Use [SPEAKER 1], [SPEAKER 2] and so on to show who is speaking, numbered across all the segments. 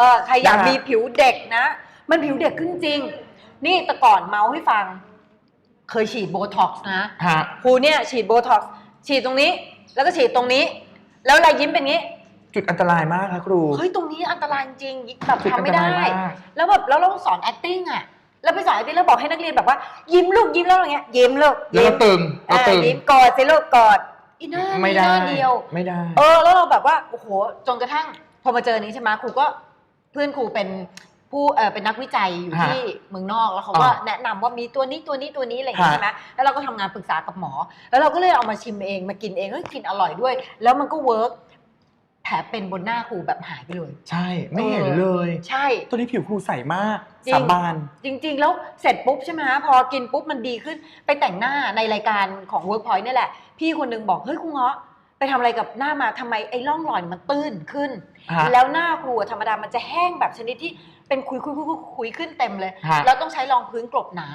[SPEAKER 1] เออใครอยาก
[SPEAKER 2] นะฮะ
[SPEAKER 1] มีผิวเด็กนะ มันผิวเด็กขึ้นจริง นี่แต่ก่อนเมาส์ให้ฟัง เคยฉีดโบท็อกซ์นะ
[SPEAKER 2] ฮะ
[SPEAKER 1] ครูเนี่ยฉีดโบท็อกซ์ฉีดตรงนี้ แล้วก็ฉีดตรงนี้ แล้วรายยิ้มเป็นงี้
[SPEAKER 2] จุดอันตรายมากครับครู
[SPEAKER 1] เฮ้ยตรงนี้อันตรายจริงแบบ
[SPEAKER 2] จุด
[SPEAKER 1] ทำ
[SPEAKER 2] อัน
[SPEAKER 1] ไม่
[SPEAKER 2] ต
[SPEAKER 1] ได้
[SPEAKER 2] รายมาก
[SPEAKER 1] แล้วแบบแล้วเราต้องสอน acting อะแล้วไปสอน acting แล้วบอกให้นักเรียนแบบว่า ยิ้มลูกยิ้มแล้วอย่างเงี้ยยิ้มลูก
[SPEAKER 2] แล้ว
[SPEAKER 1] ยิ้
[SPEAKER 2] ก็
[SPEAKER 1] ม
[SPEAKER 2] ตึงเรา
[SPEAKER 1] อ่า
[SPEAKER 2] ตึง
[SPEAKER 1] ยิ้มกอดสิลูกกอดอีหน้า
[SPEAKER 2] ไม่
[SPEAKER 1] ห
[SPEAKER 2] ได้
[SPEAKER 1] น้าเดียว
[SPEAKER 2] ไม่ได้
[SPEAKER 1] เออแล้วเราแบบว่าโอ้โหจนกระทั่งพอมาเจอนี้ใช่ไหมครูก็ เพื่อนครูเป็นผู้เออเป็นนักวิจัยอยู่
[SPEAKER 2] ฮะ
[SPEAKER 1] ที่เมืองนอกแล้วเขา
[SPEAKER 2] อ่า
[SPEAKER 1] ก็แนะนำว่ามีตัวนี้ตัวนี้ตัวนี้อะไรอย่างเงี้ย
[SPEAKER 2] ฮะ
[SPEAKER 1] ใช่ไหมแล้วเราก็ทำงานปรึกษากับหมอ แล้วเราก็เลยเอามาชิมเองมากินเองเฮ้ยกินอร่อยด้วย แล้วมันก็เวิร์กแผลเป็นบนหน้าครูแบบหายไปเลย
[SPEAKER 2] ใช่ ไม่เห็นเลย
[SPEAKER 1] ใช่
[SPEAKER 2] ตัวนี้ผิวครูใสมาก
[SPEAKER 1] จริง
[SPEAKER 2] สาบาน
[SPEAKER 1] จริง ๆ แล้วเสร็จปุ๊บใช่ไหมฮะพอกินปุ๊บมันดีขึ้นไปแต่งหน้าในรายการของ Workpoint นี่แหละ พี่คนหนึงบอก เฮ้ยคุณเงาะ ไปทำอะไรกับหน้ามาทำไมไอ้ร่องรอยมันตื้นขึ้น
[SPEAKER 2] ฮะ
[SPEAKER 1] แล้วหน้าครูอะธรรมดามันจะแห้งแบบชนิดที่เป็นคุยคุยคุยคุยคุยขึ้นเต็มเลย
[SPEAKER 2] ฮะ
[SPEAKER 1] แล้วต้องใช้รองพื้นกลบหนา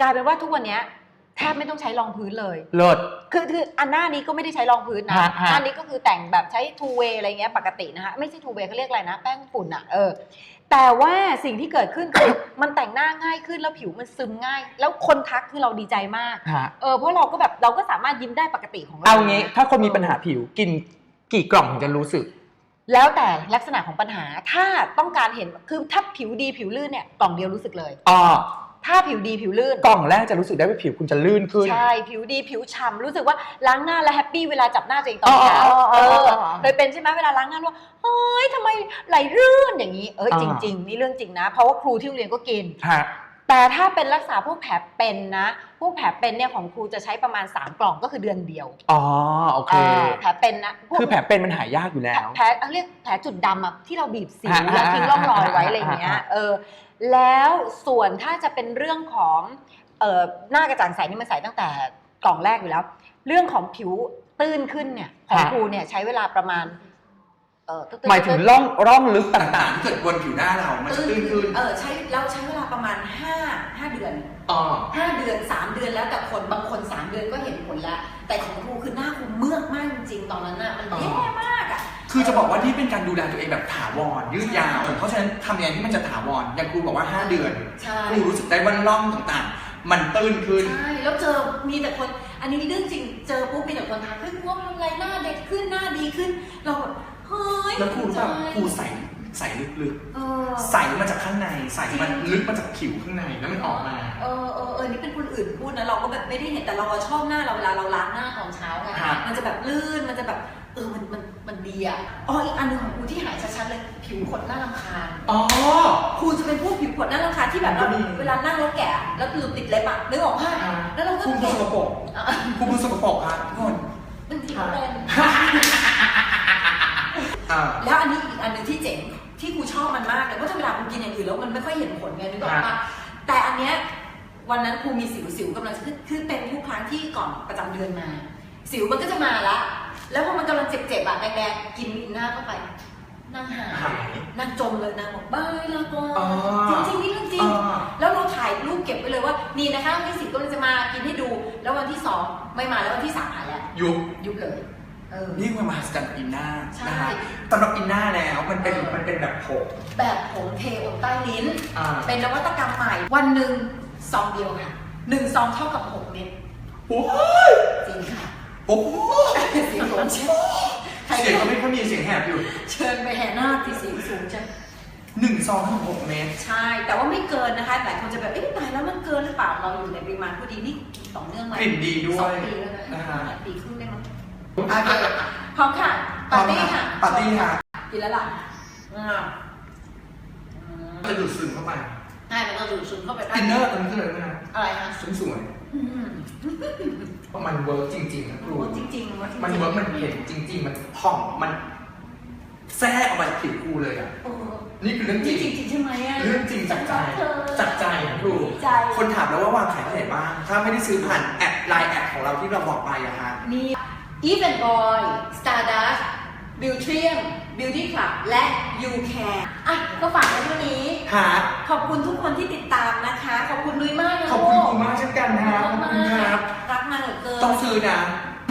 [SPEAKER 1] กลายเป็นว่าทุกวันเนี้ย แทบไม่ต้องใช้รองพื้นเลย
[SPEAKER 2] เลิศ
[SPEAKER 1] คือคืออันหน้านี้ก็ไม่ได้ใช้รองพื้นนะ
[SPEAKER 2] ฮะฮะ
[SPEAKER 1] หน้านี้ก็คือแต่งแบบใช้ทูเวอะไรเงี้ยปกตินะคะไม่ใช่ทูเวเขาเรียกอะไรนะ แป้งฝุ่นอะเออ แต่ว่าสิ่งที่เกิดขึ้นคือ มันแต่งหน้าง่ายขึ้นแล้วผิวมันซึมง่าย แล้วคนทักคือเราดีใจมาก
[SPEAKER 2] ฮะ
[SPEAKER 1] เออเพราะเราก็แบบเราก็สามารถยิ้มได้ปกติของเรา
[SPEAKER 2] เอางี้ถ้าคนมีปัญหาผิวกินกี่กล่องถึงจะรู้สึก
[SPEAKER 1] แล้วแต่ลักษณะของปัญหาถ้าต้องการเห็นคือถ้าผิวดีผิวลื่นเนี่ยกล่องเดียวรู้สึกเลย
[SPEAKER 2] อ๋อ
[SPEAKER 1] ถ้าผิวดีผิวลื่น
[SPEAKER 2] กล่องแรกจะรู้สึกได้ว่าผิวคุณจะลื่นขึ้น
[SPEAKER 1] ใช่ ผิวดีผิวฉ่ำรู้สึกว่าล้างหน้าแล้วแฮปปี้เวลาจับหน้าตัวเองตอนเช้า
[SPEAKER 2] อ๋ออ๋อ
[SPEAKER 1] เอ
[SPEAKER 2] อ๋อ
[SPEAKER 1] อ
[SPEAKER 2] อ๋อ
[SPEAKER 1] เคยเป็นใช่ไหมเวลาล้างหน้าว่าเฮ้ยทำไมไหลรื่นอย่างนี้ เอ้ย
[SPEAKER 2] อ่า
[SPEAKER 1] จริง ๆ นี่เรื่องจริงนะ เพราะว่าครูที่โรงเรียนก็กิน
[SPEAKER 2] ฮะ
[SPEAKER 1] แต่ถ้าเป็นรักษาพวกแผลเป็นนะพวกแผลเป็นเนี่ยของครูจะใช้ประมาณ 3 กล่องก็คือเดือนเดียว
[SPEAKER 2] อ๋อโอเค
[SPEAKER 1] อ่าแผลเป็นนะพวก
[SPEAKER 2] คือแผลเป็นมันหายากอยู่แล้ว
[SPEAKER 1] แผลเขาเรียกแผลจุดดำอะที่เราบีบสิว
[SPEAKER 2] อ่า
[SPEAKER 1] แล้วทิ้งร่องรอยไว้
[SPEAKER 2] อ่า
[SPEAKER 1] อะไรอย่างเงี้ย
[SPEAKER 2] อ่า
[SPEAKER 1] เออแล้วส่วนถ้าจะเป็นเรื่องของเอ่อหน้ากระจ่างใสนี่มันใสตั้งแต่กล่องแรกอยู่แล้ว เรื่องของผิวตื้นขึ้นเนี่ยของครูเนี่ยใช้เวลาประมาณ เออตื้นๆ
[SPEAKER 2] หมายถึงร่องร่องลึกต่าง
[SPEAKER 3] ที่เกิดบนผิวหน้าเรา มันจะตื้นขึ้น
[SPEAKER 4] เออใช้เราใช้เวลาประมาณ5 5เดือน
[SPEAKER 2] ๆอ๋อ
[SPEAKER 4] 5เดือน3เดือนแล้วแต่คนบางคน3เดือนก็เห็นผลแล้ว แต่ของครูคือหน้าครูเมือกมากจริงๆตอนนั้นน่ะมัน
[SPEAKER 3] อ๋อ
[SPEAKER 4] แย่มากอะ
[SPEAKER 3] คือจะบอกว่านี่เป็นการดูแลตัวเองแบบถาวรยืดยาว เพราะฉะนั้นทำยังไงที่มันจะถาวร อย่างครูบอกว่า 5 เดือน
[SPEAKER 4] ใช่
[SPEAKER 3] ครูรู้สึกได้ว่าร่องต่างๆ มันตื้นขึ้น
[SPEAKER 4] ใช่แล้วเจอมีแต่คนอันนี้เรื่องจริงเจอปุ๊บมีแต่คนทักเฮ้ยพวกทำอะไรหน้าเด็กขึ้นหน้าดีขึ้น เราแบบเฮ้ย
[SPEAKER 3] แล้วครูรู้ป่ะ
[SPEAKER 4] ใช่
[SPEAKER 3] ครูใส่ใส่ลึก
[SPEAKER 4] เออ
[SPEAKER 3] ๆ ใส่มาจากข้างใน ใส่มันลึกมาจากผิวข้างในแล้วมันออกมา
[SPEAKER 4] เออเออเออนี่เป็นคนอื่นพูดนะเราก็แบบไม่ได้เห็นแต่เราอะชอบหน้าเราเวลาเราล้างหน้าตอนเช้าไง
[SPEAKER 3] ครับ
[SPEAKER 4] มันจะแบบลื่นมันจะแบบเออมันมันมันดีอะอ๋ออีกอันหนึงของกูที่หายชัดๆเลยผิวขนหน้ารำคาญ
[SPEAKER 3] อ๋อ
[SPEAKER 4] ครูจะเป็นพวกผิวขนหน้ารำคาญที่แบบเรา
[SPEAKER 3] ก็มี
[SPEAKER 4] เวลานั่งแล้วแกะแล้วหลุดติดเล็บอะนึกออกป่ะ
[SPEAKER 3] อ่า
[SPEAKER 4] แล้วเราก็
[SPEAKER 3] ครูมือสกปรก
[SPEAKER 4] อะ
[SPEAKER 3] ครูมือสกปรกครับทุกคน
[SPEAKER 4] มันที่เขาเป็น
[SPEAKER 3] อ่า
[SPEAKER 4] แล้วอันนี้อีกอันหนึงที่เจ๋งที่ครูชอบมันมากเลยเพราะถ้าเวลาครูกินอย่างอื่นแล้วมันไม่ค่อยเห็นผลไงนึกออก
[SPEAKER 3] ครั
[SPEAKER 4] ป่ะ
[SPEAKER 3] บ
[SPEAKER 4] แต่อันเนี้ยวันนั้นครูมีสิวสิวกำลังจะขึ้นคือเป็นทุกครั้งที่ก่อนประจำเดือนมา สิวมันก็จะมาละแล้วพอมันกำลังเจ็บๆอะแดงๆกินอินหน้าเข้าไปนั่งหาย
[SPEAKER 3] หาย
[SPEAKER 4] นั่งจมเลยนางบอกบายลาก่อน
[SPEAKER 3] อ๋อ
[SPEAKER 4] จริงๆนี่เรื่องจริง
[SPEAKER 3] อ่า
[SPEAKER 4] แล้วเราถ่ายรูปเก็บไว้เลยว่า นี่นะคะวันที่สิบก็จะมากินให้ดู แล้ววันที่สองไม่มาแล้ววันที่สามหายแล้ว
[SPEAKER 3] ยุบ
[SPEAKER 4] ยุบเลย เออ
[SPEAKER 3] นี่คือมหัศจรรย์ของอินหน้า
[SPEAKER 4] ใช่
[SPEAKER 3] นะคะสำหรับอินหน้าแล้วมันเป็นมันเป็นแบบผง
[SPEAKER 4] แบบผงเทอมใต้ลิ้น
[SPEAKER 3] อ่า
[SPEAKER 4] เป็นนวัตกรรมใหม่ วันหนึ่งซองเดียวค่ะหนึ่งซองเท่ากับหกเม็ด
[SPEAKER 3] โอ้ย
[SPEAKER 4] จริงค่ะ
[SPEAKER 3] โอ้โห
[SPEAKER 4] เสียงสูงใช่ใคร
[SPEAKER 3] เสียงก็ไม่ค่อยมีเสียงแหบอยู่
[SPEAKER 4] เชิญไปแห่นาคที่เสียงสูงใช่
[SPEAKER 3] หนึ่งซองทั้งหกเมตร
[SPEAKER 4] ใช่ แต่ว่าไม่เกินนะคะหลายคนจะแบบเอ๊ะตายแล้วมันเกินหรือเปล่าเราอยู่ในปริมาณพอดีนี่ต่อเนื่องมาก
[SPEAKER 3] ลิ่นดีด้วย
[SPEAKER 4] สองปีแล้วนะ
[SPEAKER 3] นะฮะ
[SPEAKER 4] ปีครึ่งได้มั้ง โอเคพร้อมค่ะ ปาร์ตี้ค่ะ
[SPEAKER 3] ปาร์ตี้ค่ะ
[SPEAKER 4] กินแล้วล่ะอ่า
[SPEAKER 3] จะดูดซึมเข้าไป
[SPEAKER 4] ใช่มันก็ดูดซึมเข้าไปได้
[SPEAKER 3] อินเนอร์ตอนนี้คืออะไรนะ
[SPEAKER 4] อะไรคะ
[SPEAKER 3] สวยสวย
[SPEAKER 4] อืม
[SPEAKER 3] ๆเพราะมันเวิร์กจริงๆนะครู
[SPEAKER 4] โอ้จริงๆว่าจริงๆ
[SPEAKER 3] มันเวิร์กมันเห็นจริง ๆ มันผ่องมันแทรกออกมาจากผิวครูเลยอะ
[SPEAKER 4] โอ้
[SPEAKER 3] นี่คือเรื่องจ
[SPEAKER 4] จ
[SPEAKER 3] ริ
[SPEAKER 4] ริ
[SPEAKER 3] ง
[SPEAKER 4] งจริงๆใช่ไหมอะ
[SPEAKER 3] เรื่องจริงจากใจ
[SPEAKER 4] เธอ
[SPEAKER 3] จากใจนะครู
[SPEAKER 4] ใจ
[SPEAKER 3] คนถามแล้วว่าวางขายที่ไหนบ้างถ้าไม่ได้ซื้อผ่านแอดไลน์แอดของเราที่เราบอกไปอะฮะ
[SPEAKER 4] มี Even Boy Stardust Beautrium Beauty Club และ You Care อะก็ฝากไว้เท่านี้
[SPEAKER 3] ฮะ
[SPEAKER 4] ขอบคุณทุกคนที่ติดตามนะคะ ขอบคุณนุ้ยมากนะ
[SPEAKER 3] ขอบคุณ
[SPEAKER 4] ลูก
[SPEAKER 3] ครูมากเช่นกันนะฮะขอบคุณครับ
[SPEAKER 4] รักมากเหลือเกิน
[SPEAKER 3] ต้องซื้อนะ
[SPEAKER 4] อ